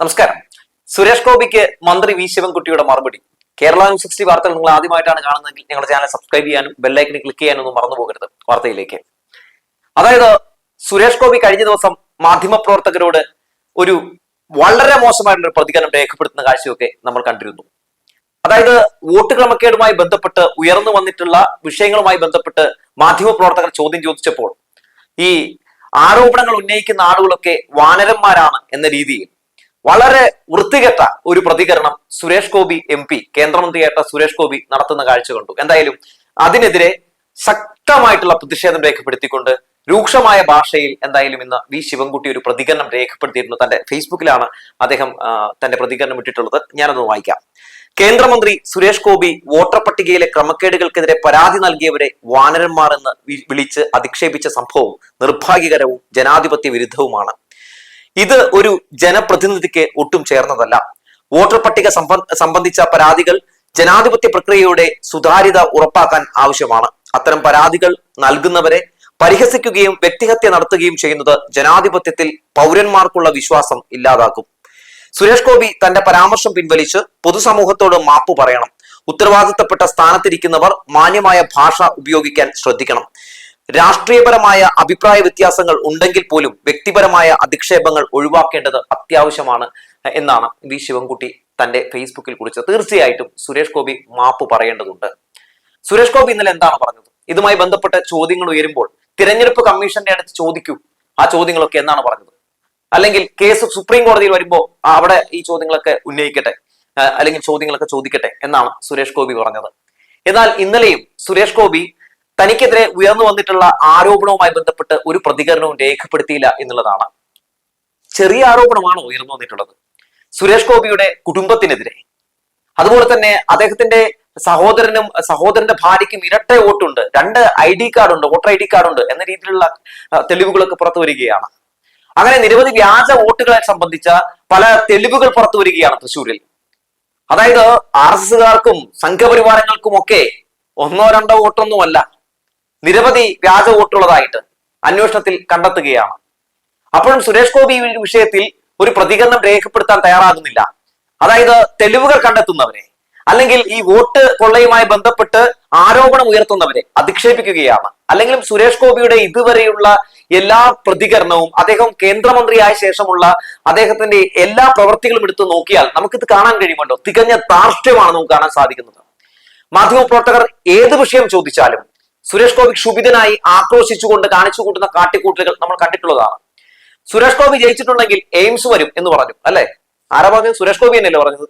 നമസ്കാരം. സുരേഷ് ഗോപിക്ക് മന്ത്രി വി ശിവൻകുട്ടിയുടെ മറുപടി. കേരള സിക്സ്റ്റി വാർത്തകൾ നിങ്ങൾ ആദ്യമായിട്ടാണ് കാണുന്നതെങ്കിൽ ഞങ്ങളുടെ ചാനൽ സബ്സ്ക്രൈബ് ചെയ്യാനും ബെല്ലൈക്കിന് ക്ലിക്ക് ചെയ്യാനും ഒന്നും മറന്നു പോകരുത്. വാർത്തയിലേക്ക്. അതായത് സുരേഷ് ഗോപി കഴിഞ്ഞ ദിവസം മാധ്യമപ്രവർത്തകരോട് ഒരു വളരെ മോശമായിട്ടുള്ള പ്രതികരണം രേഖപ്പെടുത്തുന്ന കാഴ്ചയൊക്കെ നമ്മൾ കണ്ടിരുന്നു. അതായത് വോട്ട് ക്രമക്കേടുമായി ബന്ധപ്പെട്ട് ഉയർന്നു വന്നിട്ടുള്ള വിഷയങ്ങളുമായി ബന്ധപ്പെട്ട് മാധ്യമപ്രവർത്തകർ ചോദ്യം ചോദിച്ചപ്പോൾ ഈ ആരോപണങ്ങൾ ഉന്നയിക്കുന്ന ആളുകളൊക്കെ വാനരന്മാരാണ് എന്ന രീതിയിൽ വളരെ വൃത്തികെട്ട ഒരു പ്രതികരണം സുരേഷ് ഗോപി എം പി കേന്ദ്രമന്ത്രിയായിട്ട സുരേഷ് ഗോപി നടത്തുന്ന കാഴ്ച കണ്ടു. എന്തായാലും അതിനെതിരെ ശക്തമായിട്ടുള്ള പ്രതിഷേധം രേഖപ്പെടുത്തിക്കൊണ്ട് രൂക്ഷമായ ഭാഷയിൽ എന്തായാലും ഇന്ന് വി ശിവൻകുട്ടി ഒരു പ്രതികരണം രേഖപ്പെടുത്തിയിരുന്നു തന്റെ ഫേസ്ബുക്കിലാണ് അദ്ദേഹം തന്റെ പ്രതികരണം ഇട്ടിട്ടുള്ളത്. ഞാനൊന്ന് വായിക്കാം. കേന്ദ്രമന്ത്രി സുരേഷ് ഗോപി വോട്ടർ പട്ടികയിലെ ക്രമക്കേടുകൾക്കെതിരെ പരാതി നൽകിയവരെ വാനരന്മാർ എന്ന് വിളിച്ച് അധിക്ഷേപിച്ച സംഭവം നിർഭാഗ്യകരവും ജനാധിപത്യ വിരുദ്ധവുമാണ്. ഇത് ഒരു ജനപ്രതിനിധിക്ക് ഒട്ടും ചേർന്നതല്ല. വോട്ടർ പട്ടിക സംബന്ധിച്ച പരാതികൾ ജനാധിപത്യ പ്രക്രിയയുടെ സുതാര്യത ഉറപ്പാക്കാൻ ആവശ്യമാണ്. അത്തരം പരാതികൾ നൽകുന്നവരെ പരിഹസിക്കുകയും വ്യക്തിഹത്യ നടത്തുകയും ചെയ്യുന്നത് ജനാധിപത്യത്തിൽ പൗരന്മാർക്കുള്ള വിശ്വാസം ഇല്ലാതാക്കും. സുരേഷ് ഗോപി തന്റെ പരാമർശം പിൻവലിച്ച് പൊതുസമൂഹത്തോട് മാപ്പ് പറയണം. ഉത്തരവാദിത്തപ്പെട്ട സ്ഥാനത്തിരിക്കുന്നവർ മാന്യമായ ഭാഷ ഉപയോഗിക്കാൻ ശ്രദ്ധിക്കണം. രാഷ്ട്രീയപരമായ അഭിപ്രായ വ്യത്യാസങ്ങൾ ഉണ്ടെങ്കിൽ പോലും വ്യക്തിപരമായ അധിക്ഷേപങ്ങൾ ഒഴിവാക്കേണ്ടത് അത്യാവശ്യമാണ് എന്നാണ് വി ശിവൻകുട്ടി തന്റെ ഫേസ്ബുക്കിൽ കുറിച്ചത്. തീർച്ചയായിട്ടും സുരേഷ് ഗോപി മാപ്പ് പറയേണ്ടതുണ്ട്. സുരേഷ് ഗോപി ഇന്നലെ എന്താണ് പറഞ്ഞത്? ഇതുമായി ബന്ധപ്പെട്ട ചോദ്യങ്ങൾ ഉയരുമ്പോൾ തിരഞ്ഞെടുപ്പ് കമ്മീഷന്റെ അടുത്ത് ചോദിക്കൂ ആ ചോദ്യങ്ങളൊക്കെ എന്നാണ് പറഞ്ഞത്? അല്ലെങ്കിൽ കേസ് സുപ്രീം കോടതിയിൽ വരുമ്പോൾ അവിടെ ഈ ചോദ്യങ്ങളൊക്കെ ഉന്നയിക്കട്ടെ അല്ലെങ്കിൽ ചോദ്യങ്ങളൊക്കെ ചോദിക്കട്ടെ എന്നാണ് സുരേഷ് ഗോപി പറഞ്ഞത്. എന്നാൽ ഇന്നലെയും സുരേഷ് ഗോപി തനിക്കെതിരെ ഉയർന്നു വന്നിട്ടുള്ള ആരോപണവുമായി ബന്ധപ്പെട്ട് ഒരു പ്രതികരണവും രേഖപ്പെടുത്തിയില്ല എന്നുള്ളതാണ്. ചെറിയ ആരോപണമാണ് ഉയർന്നു വന്നിട്ടുള്ളത്. സുരേഷ് ഗോപിയുടെ കുടുംബത്തിനെതിരെ. അതുപോലെ തന്നെ അദ്ദേഹത്തിന്റെ സഹോദരനും സഹോദരന്റെ ഭാര്യയ്ക്കും ഇരട്ട വോട്ടുണ്ട്. രണ്ട് ഐ ഡി കാർഡുണ്ട് വോട്ടർ ഐ ഡി കാർഡുണ്ട് എന്ന രീതിയിലുള്ള തെളിവുകളൊക്കെ പുറത്തു വരികയാണ്. അങ്ങനെ നിരവധി വ്യാജ വോട്ടുകളെ സംബന്ധിച്ച പല തെളിവുകൾ പുറത്തു വരികയാണ് തൃശ്ശൂരിൽ. അതായത് ആർ എസ് എസുകാർക്കും സംഘപരിവാരങ്ങൾക്കും ഒക്കെ ഒന്നോ രണ്ടോ വോട്ടൊന്നുമല്ല. നിരവധി വ്യാജ വോട്ടുള്ളതായിട്ട് അന്വേഷണത്തിൽ കണ്ടെത്തുകയാണ്. അപ്പോഴും സുരേഷ് ഗോപി ഈ വിഷയത്തിൽ ഒരു പ്രതികരണം രേഖപ്പെടുത്താൻ തയ്യാറാകുന്നില്ല. അതായത് തെളിവുകൾ കണ്ടെത്തുന്നവരെ അല്ലെങ്കിൽ ഈ വോട്ട് കൊള്ളയുമായി ബന്ധപ്പെട്ട് ആരോപണം ഉയർത്തുന്നവരെ അധിക്ഷേപിക്കുകയാണ്. അല്ലെങ്കിലും സുരേഷ് ഗോപിയുടെ ഇതുവരെയുള്ള എല്ലാ പ്രതികരണവും അദ്ദേഹം കേന്ദ്രമന്ത്രിയായ ശേഷമുള്ള അദ്ദേഹത്തിന്റെ എല്ലാ പ്രവർത്തികളും എടുത്തു നോക്കിയാൽ നമുക്കിത് കാണാൻ കഴിയുമല്ലോ. തികഞ്ഞ ധാർഷ്ട്യമാണ് നമുക്ക് കാണാൻ സാധിക്കുന്നത്. മാധ്യമപ്രവർത്തകർ ഏത് വിഷയം ചോദിച്ചാലും സുരേഷ് ഗോപി ക്ഷുഭിതനായി ആക്രോശിച്ചുകൊണ്ട് കാണിച്ചു കൂട്ടുന്ന കാട്ടിക്കൂട്ടലുകൾ നമ്മൾ കണ്ടിട്ടുള്ളതാണ്. സുരേഷ് ഗോപി ജയിച്ചിട്ടുണ്ടെങ്കിൽ എയിംസ് വരും എന്ന് പറഞ്ഞു അല്ലെ? ആരാ പറഞ്ഞത്? സുരേഷ് ഗോപി തന്നെയല്ലേ പറഞ്ഞത്?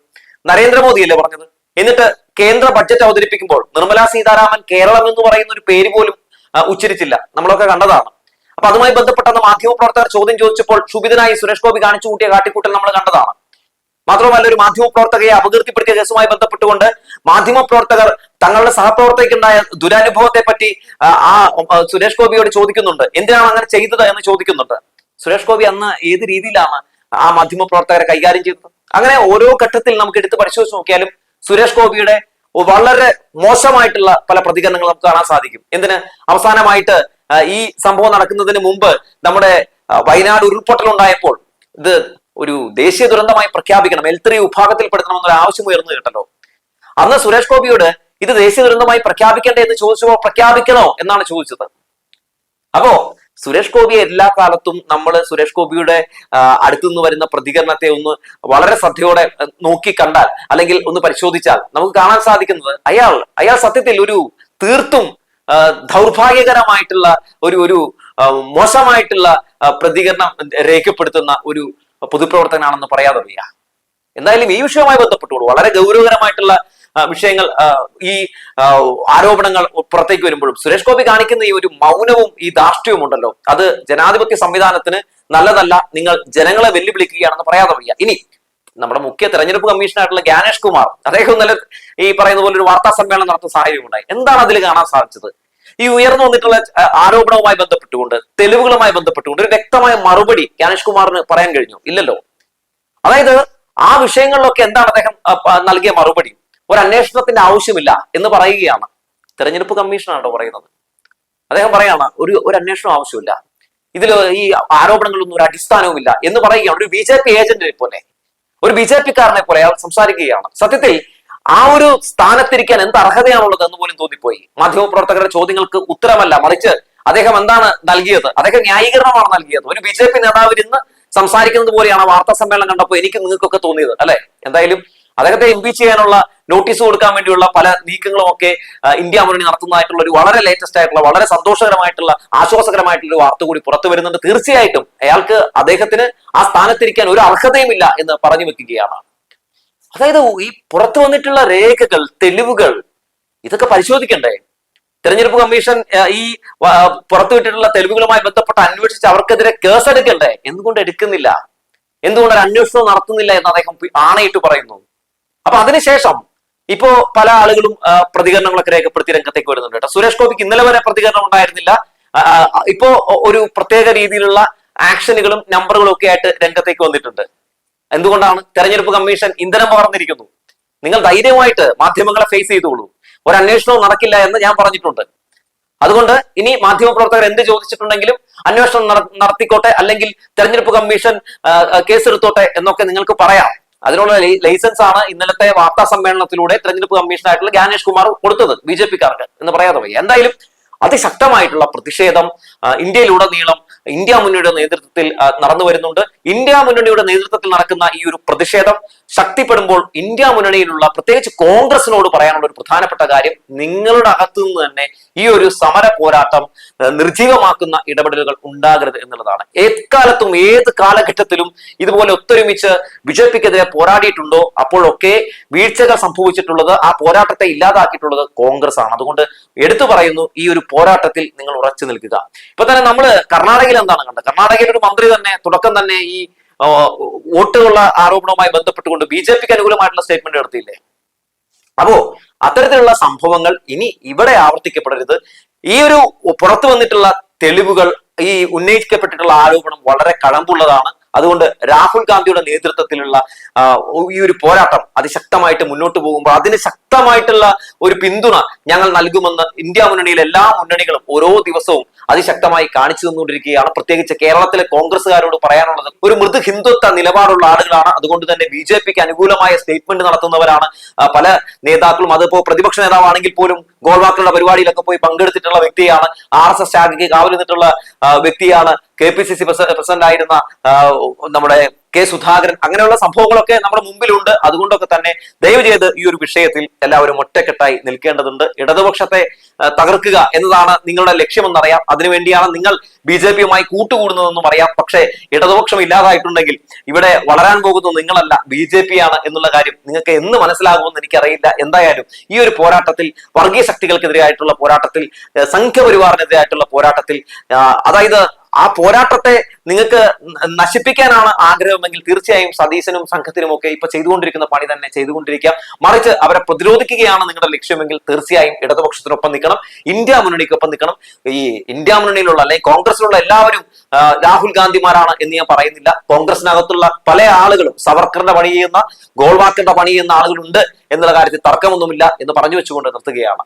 നരേന്ദ്രമോദി അല്ലേ പറഞ്ഞത്? എന്നിട്ട് കേന്ദ്ര ബഡ്ജറ്റ് അവതരിപ്പിക്കുമ്പോൾ നിർമ്മല സീതാരാമൻ കേരളം എന്ന് പറയുന്ന ഒരു പേര് പോലും ഉച്ചരിച്ചില്ല. നമ്മളൊക്കെ കണ്ടതാണ്. അപ്പൊ അതുമായി ബന്ധപ്പെട്ട മാധ്യമ പ്രവർത്തകർ ചോദ്യം ചോദിച്ചപ്പോൾ ക്ഷുഭിതനായി സുരേഷ് ഗോപി കാണിച്ചു കൂട്ടിയ കാട്ടിക്കൂട്ടൽ നമ്മൾ കണ്ടതാണ്. മാത്രമല്ല ഒരു മാധ്യമ പ്രവർത്തകയെ അപകീർത്തിപ്പെടുത്തിയ കേസുമായി ബന്ധപ്പെട്ടുകൊണ്ട് മാധ്യമ പ്രവർത്തകർ തങ്ങളുടെ സഹപ്രവർത്തകയ്ക്കുണ്ടായ ദുരനുഭവത്തെ പറ്റി ആ, സുരേഷ് ഗോപിയോട് ചോദിക്കുന്നുണ്ട്. എന്തിനാണ് അങ്ങനെ ചെയ്തത് എന്ന് ചോദിക്കുന്നുണ്ട്. സുരേഷ് ഗോപി അന്ന് ഏത് രീതിയിലാണ് ആ മാധ്യമ പ്രവർത്തകരെ കൈകാര്യം ചെയ്തത്? അങ്ങനെ ഓരോ ഘട്ടത്തിൽ നമുക്ക് എടുത്ത് പരിശോധിച്ച് നോക്കിയാലും സുരേഷ് ഗോപിയുടെ വളരെ മോശമായിട്ടുള്ള പല പ്രതികരണങ്ങൾ നമുക്ക് കാണാൻ സാധിക്കും. എന്തിന്? അവസാനമായിട്ട് ഈ സംഭവം നടക്കുന്നതിന് മുമ്പ് നമ്മുടെ വയനാട് ഉരുൾപൊട്ടൽ ഉണ്ടായപ്പോൾ ഇത് ഒരു ദേശീയ ദുരന്തമായി പ്രഖ്യാപിക്കണം. എൽ ത്രീ വിഭാഗത്തിൽപ്പെടുത്തണമെന്നൊരു ആവശ്യം ഉയർന്നു കേട്ടല്ലോ. അന്ന് സുരേഷ് ഗോപിയോട് ഇത് ദേശീയ ദുരന്തമായി പ്രഖ്യാപിക്കണ്ടേ എന്ന് ചോദിച്ചപ്പോൾ പ്രഖ്യാപിക്കണോ എന്നാണ് ചോദിച്ചത്. അപ്പോ സുരേഷ് ഗോപിയെ എല്ലാ കാലത്തും നമ്മൾ സുരേഷ് ഗോപിയുടെ അടുത്തു നിന്ന് വരുന്ന പ്രതികരണത്തെ ഒന്ന് വളരെ ശ്രദ്ധയോടെ നോക്കി കണ്ടാൽ അല്ലെങ്കിൽ ഒന്ന് പരിശോധിച്ചാൽ നമുക്ക് കാണാൻ സാധിക്കുന്നത് അയാൾ അയാൾ സത്യത്തിൽ ഒരു തീർത്തും ദൗർഭാഗ്യകരമായിട്ടുള്ള ഒരു ഒരു മോശമായിട്ടുള്ള പ്രതികരണം രേഖപ്പെടുത്തുന്ന ഒരു പൊതുപ്രവർത്തകനാണെന്ന് പറയാതെ വയ്യ എന്തായാലും ഈ വിഷയവുമായി ബന്ധപ്പെട്ടുള്ളൂ വളരെ ഗൗരവകരമായിട്ടുള്ള വിഷയങ്ങൾ ഈ ആരോപണങ്ങൾ പുറത്തേക്ക് വരുമ്പോഴും സുരേഷ് ഗോപി കാണിക്കുന്ന ഈ ഒരു മൗനവും ഈ ധാർഷ്ട്യവും ഉണ്ടല്ലോ അത് ജനാധിപത്യ സംവിധാനത്തിന് നല്ലതല്ല. നിങ്ങൾ ജനങ്ങളെ വെല്ലുവിളിക്കുകയാണെന്ന് പറയാതെ വയ്യ ഇനി നമ്മുടെ മുഖ്യ തെരഞ്ഞെടുപ്പ് കമ്മീഷനായിട്ടുള്ള ജ്ഞാനേഷ് കുമാർ അദ്ദേഹം നല്ല ഈ പറയുന്ന പോലെ ഒരു വാർത്താ സമ്മേളനം നടത്തുന്ന സാഹചര്യം ഉണ്ടായി എന്താണ് അതിൽ കാണാൻ സാധിച്ചത്? ഈ ഉയർന്നു വന്നിട്ടുള്ള ആരോപണവുമായി ബന്ധപ്പെട്ടുകൊണ്ട് തെളിവുകളുമായി ബന്ധപ്പെട്ടുകൊണ്ട് ഒരു വ്യക്തമായ മറുപടി ജ്ഞാനേഷ് കുമാറിന് പറയാൻ കഴിഞ്ഞു. ഇല്ലല്ലോ. അതായത് ആ വിഷയങ്ങളിലൊക്കെ എന്താണ് അദ്ദേഹം നൽകിയ മറുപടി? ഒരു അന്വേഷണത്തിന്റെ ആവശ്യമില്ല എന്ന് പറയുകയാണ്. തെരഞ്ഞെടുപ്പ് കമ്മീഷനാണോ പറയുന്നത്. അദ്ദേഹം പറയാണ് ഒരു ഒരു അന്വേഷണം ആവശ്യമില്ല. ഇതിൽ ഈ ആരോപണങ്ങളൊന്നും ഒരു അടിസ്ഥാനവുമില്ല എന്ന് പറയുകയാണ്. ഒരു ബി ജെ പി ഏജന്റിനെ പോലെ ഒരു ബി ജെ പിക്കാരനെ പോലെ അയാൾ സംസാരിക്കുകയാണ്. സത്യത്തിൽ ആ ഒരു സ്ഥാനത്തിരിക്കാൻ എന്ത് അർഹതയാണുള്ളത് എന്ന് പോലും തോന്നിപ്പോയി. മാധ്യമപ്രവർത്തകരുടെ ചോദ്യങ്ങൾക്ക് ഉത്തരമല്ല. മറിച്ച് അദ്ദേഹം എന്താണ് നൽകിയത്? അദ്ദേഹം ന്യായീകരണമാണ് നൽകിയത്. ഒരു ബി ജെ പി നേതാവ് സംസാരിക്കുന്നത് പോലെയാണ് വാർത്താ സമ്മേളനം കണ്ടപ്പോൾ എനിക്ക് നിങ്ങൾക്കൊക്കെ തോന്നിയത് അല്ലെ? എന്തായാലും അദ്ദേഹത്തെ ഇംപീച്ച് ചെയ്യാനുള്ള നോട്ടീസ് കൊടുക്കാൻ വേണ്ടിയുള്ള പല നീക്കങ്ങളും ഒക്കെ ഇന്ത്യ മുന്നണി നടത്തുന്നതായിട്ടുള്ള ഒരു വളരെ ലേറ്റസ്റ്റ് ആയിട്ടുള്ള വളരെ സന്തോഷകരമായിട്ടുള്ള ആശ്വാസകരമായിട്ടുള്ള ഒരു വാർത്ത കൂടി പുറത്തു വരുന്നുണ്ട്. തീർച്ചയായിട്ടും അയാൾക്ക് അദ്ദേഹത്തിന് ആ സ്ഥാനത്തിരിക്കാൻ ഒരു അർഹതയുമില്ല എന്ന് പറഞ്ഞു വെക്കുകയാണ്. അതായത് ഈ പുറത്തു വന്നിട്ടുള്ള രേഖകൾ തെളിവുകൾ ഇതൊക്കെ പരിശോധിക്കണ്ടേ? തെരഞ്ഞെടുപ്പ് കമ്മീഷൻ ഈ പുറത്തു പുറത്തുവിട്ടിട്ടുള്ള തെളിവുകളുമായി ബന്ധപ്പെട്ട് അന്വേഷിച്ച് അവർക്കെതിരെ കേസെടുക്കണ്ടേ എന്തുകൊണ്ട് എടുക്കുന്നില്ല? എന്തുകൊണ്ട് ഒരു അന്വേഷണം നടത്തുന്നില്ല എന്ന് അദ്ദേഹം ആണയിട്ട് പറയുന്നു. അപ്പൊ അതിനുശേഷം ഇപ്പോ പല ആളുകളും പ്രതികരണങ്ങളൊക്കെ രേഖപ്പെടുത്തി രംഗത്തേക്ക് വരുന്നുണ്ട് കേട്ടോ. സുരേഷ് ഗോപിക്ക് ഇന്നലെ വരെ പ്രതികരണം ഉണ്ടായിരുന്നില്ല. ഇപ്പോ ഒരു പ്രത്യേക രീതിയിലുള്ള ആക്ഷനുകളും നമ്പറുകളും ഒക്കെ ആയിട്ട് രംഗത്തേക്ക് വന്നിട്ടുണ്ട്. എന്തുകൊണ്ടാണ് തെരഞ്ഞെടുപ്പ് കമ്മീഷൻ ഇന്ധനം പകർന്നിരിക്കുന്നു? നിങ്ങൾ ധൈര്യമായിട്ട് മാധ്യമങ്ങളെ ഫേസ് ചെയ്തോളൂ. ഒരു അന്വേഷണവും നടക്കില്ല എന്ന് ഞാൻ പറഞ്ഞിട്ടുണ്ട്. അതുകൊണ്ട് ഇനി മാധ്യമപ്രവർത്തകർ എന്ത് ചോദിച്ചിട്ടുണ്ടെങ്കിലും അന്വേഷണം നടത്തിക്കോട്ടെ അല്ലെങ്കിൽ തെരഞ്ഞെടുപ്പ് കമ്മീഷൻ കേസ് എടുത്തോട്ടെ എന്നൊക്കെ നിങ്ങൾക്ക് പറയാം. അതിനുള്ള ലൈസൻസ് ആണ് ഇന്നലത്തെ വാർത്താ സമ്മേളനത്തിലൂടെ തെരഞ്ഞെടുപ്പ് കമ്മീഷനായിട്ടുള്ള ജ്ഞാനേഷ് കുമാർ കൊടുത്തത് ബി ജെ പിക്കാർക്ക് എന്ന് പറയാതെ വയ്യ എന്തായാലും അതിശക്തമായിട്ടുള്ള പ്രതിഷേധം ഇന്ത്യയിലുടനീളം ഇന്ത്യ മുന്നണിയുടെ നേതൃത്വത്തിൽ നടന്നു വരുന്നുണ്ട്. ഇന്ത്യ മുന്നണിയുടെ നേതൃത്വത്തിൽ നടക്കുന്ന ഈ ഒരു പ്രതിഷേധം ശക്തിപ്പെടുമ്പോൾ ഇന്ത്യ മുന്നണിയിലുള്ള പ്രത്യേകിച്ച് കോൺഗ്രസിനോട് പറയാനുള്ള ഒരു പ്രധാനപ്പെട്ട കാര്യം നിങ്ങളുടെ അകത്തു നിന്ന് തന്നെ ഈ ഒരു സമര പോരാട്ടം നിർജീവമാക്കുന്ന ഇടപെടലുകൾ ഉണ്ടാകരുത് എന്നുള്ളതാണ്. എക്കാലത്തും ഏത് കാലഘട്ടത്തിലും ഇതുപോലെ ഒത്തൊരുമിച്ച് ബി ജെ പിക്കെതിരെ പോരാടിയിട്ടുണ്ടോ അപ്പോഴൊക്കെ വീഴ്ചകൾ സംഭവിച്ചിട്ടുള്ളത് ആ പോരാട്ടത്തെ ഇല്ലാതാക്കിയിട്ടുള്ളത് കോൺഗ്രസ് ആണ് അതുകൊണ്ട് എടുത്തു പറയുന്നു ഈ ഒരു പോരാട്ടത്തിൽ നിങ്ങൾ ഉറച്ചു നിൽക്കുക. ഇപ്പൊ തന്നെ നമ്മൾ കർണാടകയിൽ എന്താണ് കണ്ടത്? കർണാടകയിൽ ഒരു മന്ത്രി തന്നെ തുടക്കം തന്നെ ഈ വോട്ടുള്ള ആരോപണവുമായി ബന്ധപ്പെട്ടുകൊണ്ട് ബി ജെ പിക്ക് അനുകൂലമായിട്ടുള്ള സ്റ്റേറ്റ്മെന്റ് നടത്തിയില്ലേ അപ്പോ അത്തരത്തിലുള്ള സംഭവങ്ങൾ ഇനി ഇവിടെ ആവർത്തിക്കപ്പെടരുത്. ഈ ഒരു പുറത്തു വന്നിട്ടുള്ള തെളിവുകൾ ഈ ഉന്നയിക്കപ്പെട്ടിട്ടുള്ള ആരോപണം വളരെ കഴമ്പുള്ളതാണ് അതുകൊണ്ട് രാഹുൽ ഗാന്ധിയുടെ നേതൃത്വത്തിലുള്ള ഈ ഒരു പോരാട്ടം അതിശക്തമായിട്ട് മുന്നോട്ട് പോകുമ്പോൾ അതിന് ശക്തമായിട്ടുള്ള ഒരു പിന്തുണ ഞങ്ങൾ നൽകുമെന്ന് ഇന്ത്യ മുന്നണിയിലെ എല്ലാ മുന്നണികളും ഓരോ ദിവസവും അതിശക്തമായി കാണിച്ചു തന്നുകൊണ്ടിരിക്കുകയാണ്. പ്രത്യേകിച്ച് കേരളത്തിലെ കോൺഗ്രസ്സുകാരോട് പറയാനുള്ളത് ഒരു മൃദു ഹിന്ദുത്വ നിലപാടുള്ള ആളുകളാണ്. അതുകൊണ്ട് തന്നെ ബി ജെ പിക്ക് അനുകൂലമായ സ്റ്റേറ്റ്മെന്റ് നടത്തുന്നവരാണ് പല നേതാക്കളും. അതിപ്പോ പ്രതിപക്ഷ നേതാവാണെങ്കിൽ പോലും ഗോൾവാക്കളുടെ പരിപാടിയിലൊക്കെ പോയി പങ്കെടുത്തിട്ടുള്ള വ്യക്തിയാണ്. ആർ എസ് എസ് ശാഖയ്ക്ക് കാവൽ നിന്നിട്ടുള്ള വ്യക്തിയാണ് K P C C president ആയിരുന്ന നമ്മുടെ കെ സുധാകരൻ. അങ്ങനെയുള്ള സംഭവങ്ങളൊക്കെ നമ്മുടെ മുമ്പിലുണ്ട്. അതുകൊണ്ടൊക്കെ തന്നെ ദയവ് ചെയ്ത് ഈ ഒരു വിഷയത്തിൽ എല്ലാവരും ഒറ്റക്കെട്ടായി നിൽക്കേണ്ടതുണ്ട്. ഇടതുപക്ഷത്തെ തകർക്കുക എന്നതാണ് നിങ്ങളുടെ ലക്ഷ്യമെന്നറിയാം. അതിനുവേണ്ടിയാണ് നിങ്ങൾ ബി ജെ പിയുമായി കൂട്ടുകൂടുന്നതെന്നും അറിയാം. പക്ഷേ ഇടതുപക്ഷം ഇല്ലാതായിട്ടുണ്ടെങ്കിൽ ഇവിടെ വളരാൻ പോകുന്നത് നിങ്ങളല്ല ബി ജെ പി ആണ് എന്നുള്ള കാര്യം നിങ്ങൾക്ക് എന്ന് മനസ്സിലാകുമെന്ന് എനിക്കറിയില്ല. എന്തായാലും ഈ ഒരു പോരാട്ടത്തിൽ വർഗീയ ശക്തികൾക്കെതിരായിട്ടുള്ള പോരാട്ടത്തിൽ സംഘപരിവാറിനെതിരായിട്ടുള്ള പോരാട്ടത്തിൽ അതായത് ആ പോരാട്ടത്തെ നിങ്ങൾക്ക് നശിപ്പിക്കാനാണ് ആഗ്രഹമെങ്കിൽ തീർച്ചയായും സതീശനും സംഘത്തിനും ഒക്കെ ഇപ്പൊ ചെയ്തുകൊണ്ടിരിക്കുന്ന പണി തന്നെ ചെയ്തുകൊണ്ടിരിക്കാം. മറിച്ച് അവരെ പ്രതിരോധിക്കുകയാണ് നിങ്ങളുടെ ലക്ഷ്യമെങ്കിൽ തീർച്ചയായും ഇടതുപക്ഷത്തിനൊപ്പം നിൽക്കണം. ഇന്ത്യ മുന്നണിക്കൊപ്പം നിൽക്കണം. ഈ ഇന്ത്യ മുന്നണിയിലുള്ള അല്ലെങ്കിൽ കോൺഗ്രസിലുള്ള എല്ലാവരും രാഹുൽ ഗാന്ധിമാരാണ് എന്ന് ഞാൻ പറയുന്നില്ല. കോൺഗ്രസിനകത്തുള്ള പല ആളുകളും സവർക്കറിന്റെ പണി ചെയ്യുന്ന ഗോൾവാക്കറിന്റെ പണി ചെയ്യുന്ന ആളുകളുണ്ട് എന്നുള്ള കാര്യത്തിൽ തർക്കമൊന്നുമില്ല എന്ന് പറഞ്ഞു വെച്ചുകൊണ്ട് നിർത്തുകയാണ്.